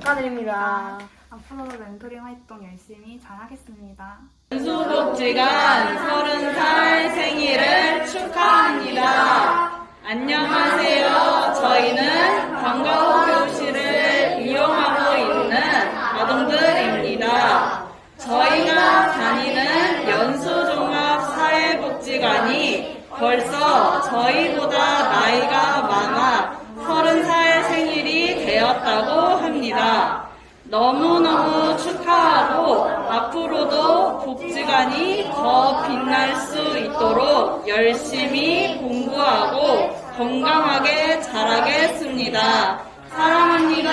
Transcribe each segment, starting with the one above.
축하드립니다. 앞으로도 멘토링 활동 열심히 잘하겠습니다. 연수복지관 30살 생일을 축하합니다. 안녕하세요. 저희는 방과후 교실을 이용하고 있는 아동들입니다. 저희가 다니는 연수종합사회복지관이 벌써 저희보다 나이가 많아 30살 생일이 되었다고 합니다. 너무너무 축하하고 앞으로도 복지관이 더 빛날 수 있도록 열심히 공부하고 건강하게 자라겠습니다. 사랑합니다.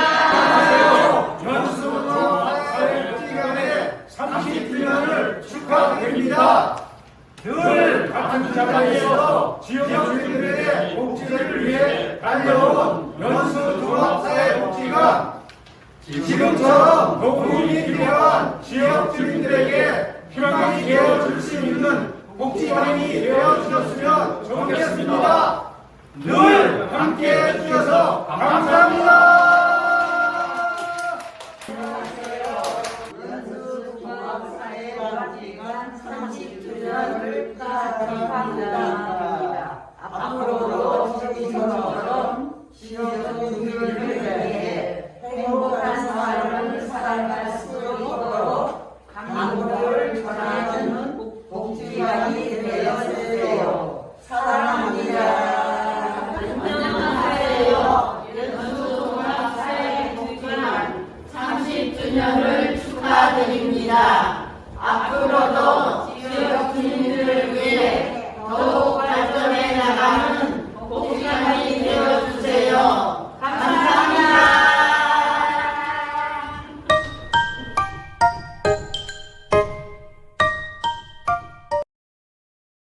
사회복지관의 30주년을 축하드립니다. 늘 같은 자리에서 지역 주민들의 복지를 위해 달려온 연수종합사회복지관 지금처럼 목국이 필요한 지역 주민들에게 희망이 되어줄 수 있는 복지관이 되어주셨으면 좋겠습니다. 늘 함께해 주셔서 감사합니다. 감사합니다. 앞으로